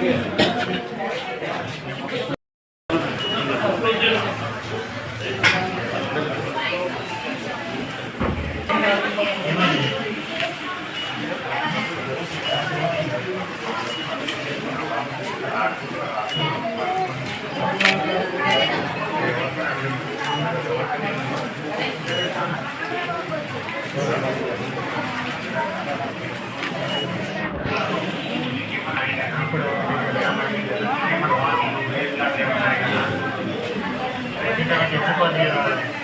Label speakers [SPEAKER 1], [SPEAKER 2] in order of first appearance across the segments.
[SPEAKER 1] మిగతా వాళ్ళు aqui, tipo ali,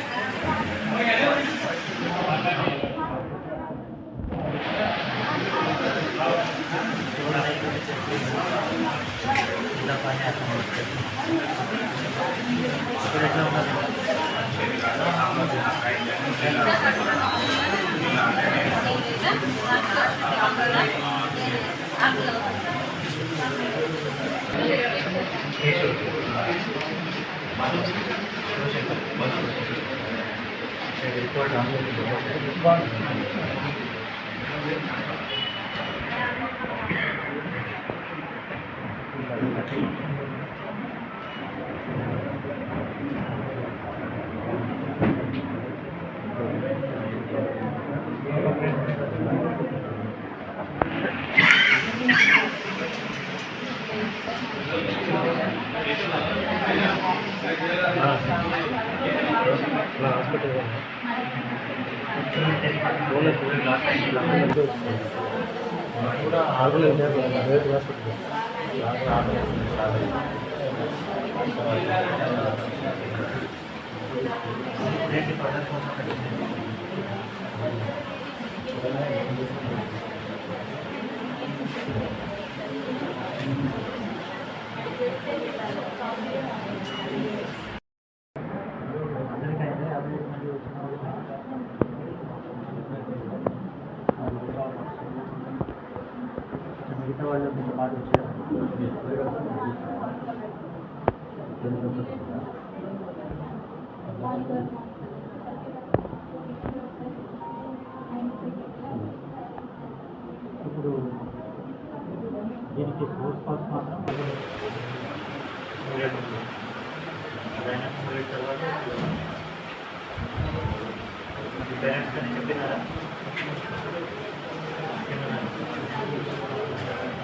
[SPEAKER 1] ఇప్పుడు దీనికి సోర్స్ పాస్ మాత్రం కూడా ఉంది. అదైనా మూడేళ్ళ తర్వాత మీ కానీ చెప్పినారా భయపడాల్సిన అవసరం లేదు. ఇప్పుడు హాస్టల్కి వెళ్ళండి వెళ్ళిపోయింది పొట్ట నొప్పి ఏమీ లేదు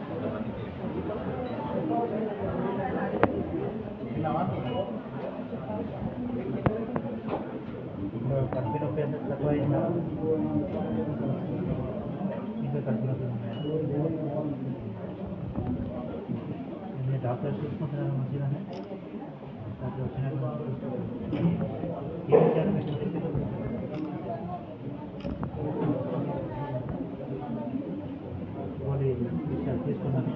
[SPEAKER 1] డాక్టర్ చూసుకుంటున్నారు మంచిగానే ఏం తీసుకున్నాను.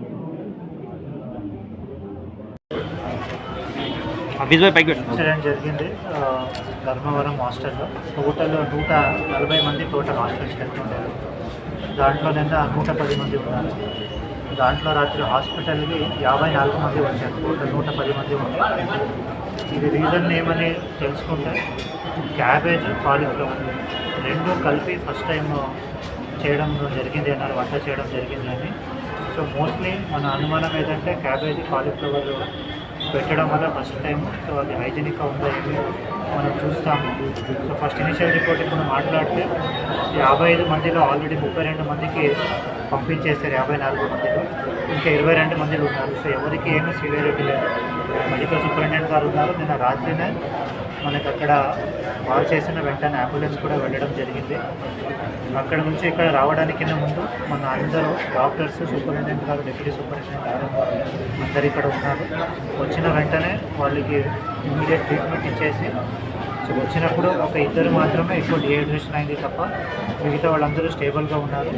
[SPEAKER 1] ఇన్సిడెంట్ జరిగింది. ధర్మవరం హాస్టల్లో. టోటల్ నూట నలభై మంది టోటల్ హాస్టల్ ఉండేది దాంట్లో నిన్న నూట పది మంది ఉన్నారు. దాంట్లో రాత్రి హాస్పిటల్కి యాభై నాలుగు మంది వచ్చారు. టోటల్ నూట పది మంది ఉన్నారు. ఇది రీజన్ ఏమని తెలుసుకుంటే క్యాబేజ్ కాలీఫ్లవర్ రెండు కలిపి ఫస్ట్ టైం చేయడం జరిగింది అన్నారు వంట చేయడం జరిగింది అని సో మోస్ట్లీ మన అనుమానం ఏంటంటే క్యాబేజ్ కాలీఫ్లవర్ పెట్టడం వల్ల ఫస్ట్ టైం సో అది హైజీనిక్గా ఉందో మనం చూస్తాము. సో ఫస్ట్ ఇనిషియల్ రిపోర్ట్ ఇప్పుడు మాట్లాడితే యాభై ఐదు మందిలో ఆల్రెడీ ముప్పై రెండు మందికి పంపించేశారు యాభై నాలుగు మందిలో. ఇంకా ఇరవై రెండు మందిలో ఉన్నారు. సో ఎవరికి ఏమీ సివియరిటీ లేదు. మెడికల్ సూపరింటెండెంట్ గారు ఉన్నారు. నిన్న రాత్రినే మనకు అక్కడ కాల్ చేసిన వెంటనే అంబులెన్స్ కూడా వెళ్ళడం జరిగింది. అక్కడ నుంచి ఇక్కడ రావడానికి ముందు మన అందరూ డాక్టర్స్ సూపరింటెండెంట్ గారు డిప్యూటీ సూపరింటెండెంట్ గారు అందరు ఇక్కడ ఉన్నారు. వచ్చిన వెంటనే వాళ్ళకి ఇమీడియట్ ట్రీట్మెంట్ ఇచ్చేసి సో వచ్చినప్పుడు ఒక ఇద్దరు మాత్రమే ఎక్కువ డిహైడ్రేషన్ అయింది తప్ప మిగతా వాళ్ళందరూ స్టేబుల్గా ఉన్నారు.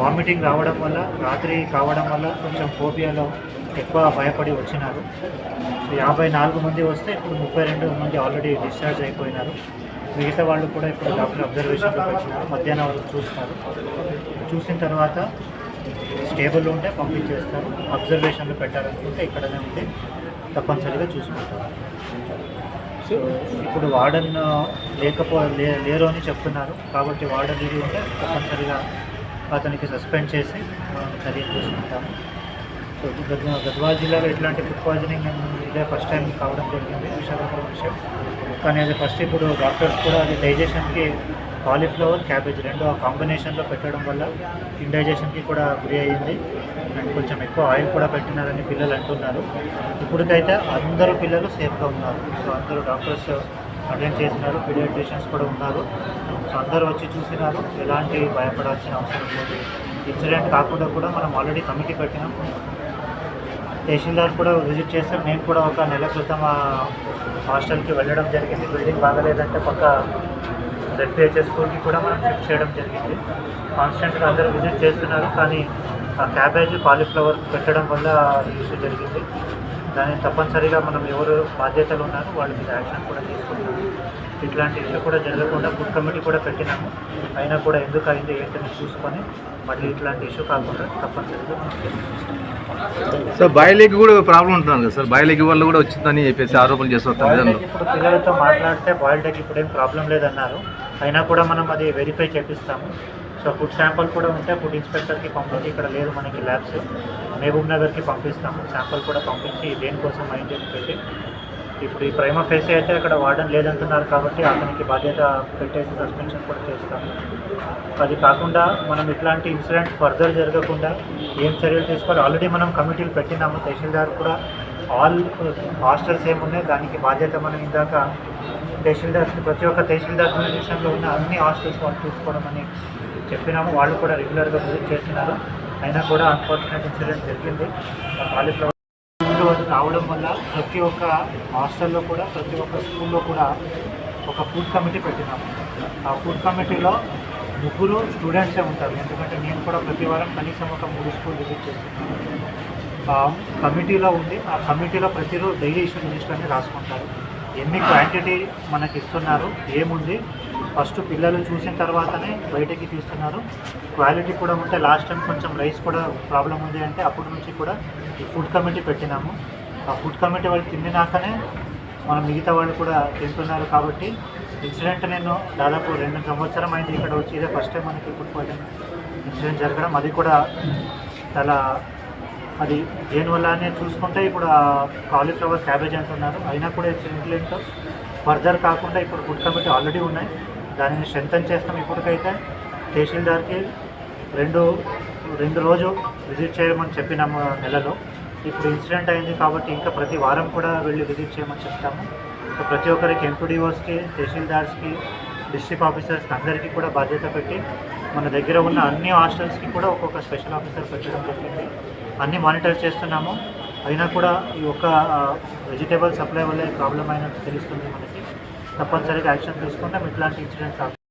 [SPEAKER 1] వామిటింగ్ రావడం వల్ల రాత్రి కావడం వల్ల కొంచెం ఫోబియాలో ఎక్కువ భయపడి వచ్చినారు. యాభై నాలుగు మంది వస్తే ఇప్పుడు ముప్పై రెండు మంది ఆల్రెడీ డిశ్చార్జ్ అయిపోయినారు. మిగతా వాళ్ళు కూడా ఇప్పుడు డాక్టర్ అబ్జర్వేషన్లో వచ్చినారు మధ్యాహ్నం వరకు చూస్తారు చూసిన తర్వాత స్టేబుల్ ఉంటే పంపించేస్తారు. అబ్జర్వేషన్లో పెట్టాలనుకుంటే ఇక్కడనే ఉంటే తప్పనిసరిగా చూసుకుంటారు. సో ఇప్పుడు వార్డన్ లేకపో లే లేరు అని చెప్తున్నారు. కాబట్టి వార్డన్ ఇది ఉంటే తప్పనిసరిగా అతనికి సస్పెండ్ చేసి మనం చర్య తీసుకుంటాము. సో గద్ గద్వాల జిల్లాలో ఇట్లాంటి ఫుడ్ పాయిజనింగ్ ఇదే ఫస్ట్ టైం కావడం జరిగింది. విశాఖపట్నం విషయం. కానీ అది ఫస్ట్ ఇప్పుడు డాక్టర్స్ కూడా అది డైజెషన్కి కాలీఫ్లవర్ క్యాబేజ్ రెండు ఆ కాంబినేషన్లో పెట్టడం వల్ల ఇండైజెషన్కి కూడా గురి అయ్యింది. అండ్ కొంచెం ఎక్కువ ఆయిల్ కూడా పెట్టినారని పిల్లలు అంటున్నారు. ఇప్పటికైతే అందరూ పిల్లలు సేఫ్గా ఉన్నారు. సో అందరూ డాక్టర్స్ అటెండ్ చేసినారు పీడియాట్రిషియన్స్ కూడా ఉన్నారు. సో అందరూ వచ్చి చూసినారు ఎలాంటి భయపడాల్సిన అవసరం లేదు. ఇన్సిడెంట్ కాకుండా కూడా మనం ఆల్రెడీ కమిటీ పెట్టినాం. తహసీల్దార్ కూడా విజిట్ చేస్తాం నేను కూడా ఒక నెల క్రితం హాస్టల్కి వెళ్ళడం జరిగింది. బిల్డింగ్ బాగలేదంటే పక్క జెడ్పిహెచ్ఎస్ స్కూల్కి కూడా మనం షిఫ్ట్ చేయడం జరిగింది. కాన్స్టెంట్గా అందరూ విజిట్ చేస్తున్నారు కానీ ఆ క్యాబేజ్ కాలీఫ్లవర్ పెట్టడం వల్ల ఇష్యూ జరిగింది. దాన్ని తప్పనిసరిగా మనం ఎవరు బాధ్యతలు ఉన్నారో వాళ్ళ మీద యాక్షన్ కూడా తీసుకుంటాము ఇట్లాంటి ఇష్యూ కూడా జరగకుండా ఫుడ్ కమిటీ కూడా పెట్టినాము. అయినా కూడా ఎందుకు అయింది ఏంటని చూసుకొని మళ్ళీ ఇట్లాంటి ఇష్యూ కాకుండా తప్పనిసరిగా మనం.
[SPEAKER 2] సార్ బాయిలెగ్ కూడా ప్రాబ్లం ఉంటున్నాను కదా సార్ బాయిలెగ్ వల్ల కూడా వచ్చిందని చెప్పేసి ఆరోపణలు చేస్తారు
[SPEAKER 1] ఇప్పుడు పిల్లలతో మాట్లాడితే బాయిల్డ్ ఎగ్ ఇప్పుడు ఏం ప్రాబ్లం లేదన్నారు. అయినా కూడా మనం అది వెరిఫై చేపిస్తాము. సో ఫుడ్ శాంపుల్ కూడా ఉంటే ఫుడ్ ఇన్స్పెక్టర్కి పంపించి ఇక్కడ లేదు మనకి ల్యాబ్స్ మహబూబ్ నగర్కి పంపిస్తాము. శాంపుల్ కూడా పంపించి దేనికోసం అయింది అని చెప్పి ఇప్పుడు ఈ ప్రైమ ఫేస్ అయితే అక్కడ వార్డన్ లేదంటున్నారు కాబట్టి అతనికి బాధ్యత పెట్టేసి సస్పెన్షన్ కూడా చేస్తాము. అది కాకుండా మనం ఇట్లాంటి ఇన్సిడెంట్ ఫర్దర్ జరగకుండా ఏం చర్యలు తీసుకోవాలి? ఆల్రెడీ మనం కమిటీలు పెట్టినాము. తహసీల్దార్ కూడా ఆల్ uh, హాస్టల్స్ ఏమున్నాయి దానికి బాధ్యత మనం ఇందాక తహసీల్దార్స్ ప్రతి ఒక్క తహసీల్దార్ విషయంలో ఉన్న అన్ని హాస్టల్స్ వాళ్ళు చూసుకోవడం అని చెప్పినాము. వాళ్ళు కూడా రెగ్యులర్గా విజిట్ చేస్తున్నారు. అయినా కూడా అన్ఫార్చునేట్ ఇన్సిడెంట్ జరిగింది. కాలీఫ్లవర్ రావడం వల్ల ప్రతి ఒక్క హాస్టల్లో కూడా ప్రతి ఒక్క స్కూల్లో కూడా ఒక ఫుడ్ కమిటీ పెట్టినాము. ఆ ఫుడ్ కమిటీలో ముగ్గురు స్టూడెంట్సే ఉంటారు. ఎందుకంటే నేను కూడా ప్రతి వారం కనీసం ఒక మూడు స్కూల్ విజిట్ చేస్తున్నాను. కమిటీలో ఉంది ఆ కమిటీలో ప్రతిరోజు డైలీ ఇష్యూ లిస్ట్ అనేది రాసుకుంటారు. ఎన్ని క్వాంటిటీ మనకి ఇస్తున్నారు ఏముంది ఫస్ట్ పిల్లలు చూసిన తర్వాతనే బయటకి తీస్తున్నారు. క్వాలిటీ కూడా ఉంటే లాస్ట్ టైం కొంచెం రైస్ కూడా ప్రాబ్లం ఉంది అంటే అప్పటి నుంచి కూడా ఈ ఫుడ్ కమిటీ పెట్టినాము. ఆ ఫుడ్ కమిటీ వాళ్ళు తిండినాకనే మన మిగతా వాళ్ళు కూడా తింటున్నారు కాబట్టి ఇన్సిడెంట్ నేను దాదాపు రెండు సంవత్సరం అయింది ఇక్కడ వచ్చి ఇదే ఫస్ట్ టైం మనకి ఫుడ్ పాయిజన్ ఇన్సిడెంట్ జరగడం. అది కూడా చాలా అది దేనివల్లనే చూసుకుంటే ఇప్పుడు కాలీఫ్లవర్ క్యాబేజ్ అంటున్నారు అయినా కూడా ఇన్సిడెంట్ ఫర్దర్ కాకుండా ఇప్పుడు ఫుడ్ కమిటీ ఆల్రెడీ ఉన్నాయి. దానిని స్ట్రెంథన్ చేస్తాం ఇప్పటికైతే. తహసీల్దార్కి రెండు రెండు రోజు విజిట్ చేయమని చెప్పినాము నెలలో. ఇప్పుడు ఇన్సిడెంట్ అయింది కాబట్టి ఇంకా ప్రతి వారం కూడా వెళ్ళి విజిట్ చేయమని చెప్తాము. సో ప్రతి ఒక్కరికి ఎంపీడీఓస్కి తహసీల్దార్స్కి డిస్ట్రిక్ట్ ఆఫీసర్స్కి అందరికీ కూడా బాధ్యత పెట్టి మన దగ్గర ఉన్న అన్ని హాస్టల్స్కి కూడా ఒక్కొక్క స్పెషల్ ఆఫీసర్ పెట్టడం జరిగింది. అన్నీ మానిటర్ చేస్తున్నాము. అయినా కూడా ఈ ఒక్క వెజిటేబుల్ సప్లై వల్ల ప్రాబ్లం అయినట్టు తెలుస్తుంది మనకి. తప్పనిసరిగా యాక్షన్ తీసుకుంటాం ఇట్లాంటి ఇన్సిడెంట్స్